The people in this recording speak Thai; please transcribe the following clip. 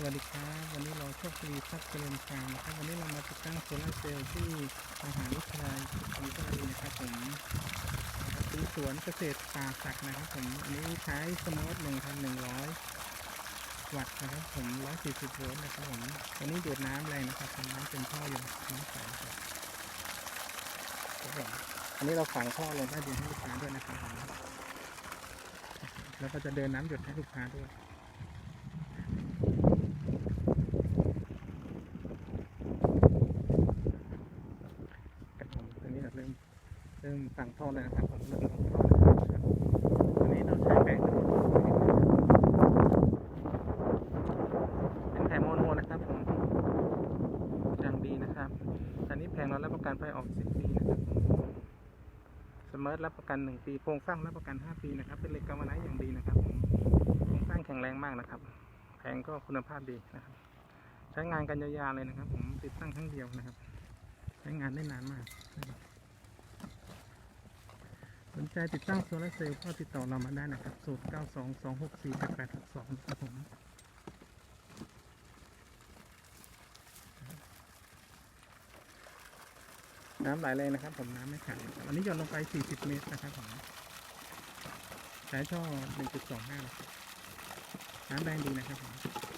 สวัสดีครับวันนี้เราโชคดีทับเจริญฟารนะครับวันนี้เรามาติดตั้งโซลาร์เซลล์ที่มหาวิทยาลัยศรีนครินทร์นะครับผมที่สวนเกษตรป่าศักนะครับผมอันนี้ใช้สมาร์ท1,100วัตต์นะครับผม140โวลต์นะครับผมตัวนี้ดูดน้ำแรงนะครับทำน้ำเป็นท่ออยู่น้ำใสครับครับผมอันนี้เราฝังท่อลงใต้ดินให้ลูกค้าด้วยนะครับผมแล้วก็จะเดินน้ำหยดให้ลูกค้าด้วย ครับผมตอนนี้เริ่มเริ่มสั่งท่อแล้วนะครับผมเริ่มลงท่อแล้วนะครับตอนนี้เราใช้แปลงทั้งหมเป็นแผงโมโนนะครับผมอย่างดีนะครับอันนี้แผงเรารับประกันไปออก 10 ปีนะครับสมาร์ทรับประกัน 1 ปีโครงสร้างรับประกัน 5 ปีนะครับ เป็นเหล็กกำมะไนท์อย่างดีนะครับผมโครงสร้างแข็งแรงมากนะครับแผงก็คุณภาพดีนะครับ ใช้งานกันยาวๆเลยนะครับ ผมติดตั้งครั้งเดียวนะครับ ใช้งานได้นานมากนะครับ นใจติดตั้งโซลาร์เซลล์ก็ติดต่อเรามาได้นะครับ0 9 2 2 6 4 8 8 6 2ครับผมน้ำไหลเลยนะครับ ผมน้ำไม่ขังนะครับอันนี้หย่อนลงไป 40 เมตรนะครับผมใช้ช่อ1.25 น้ำแรงดีนะครับผม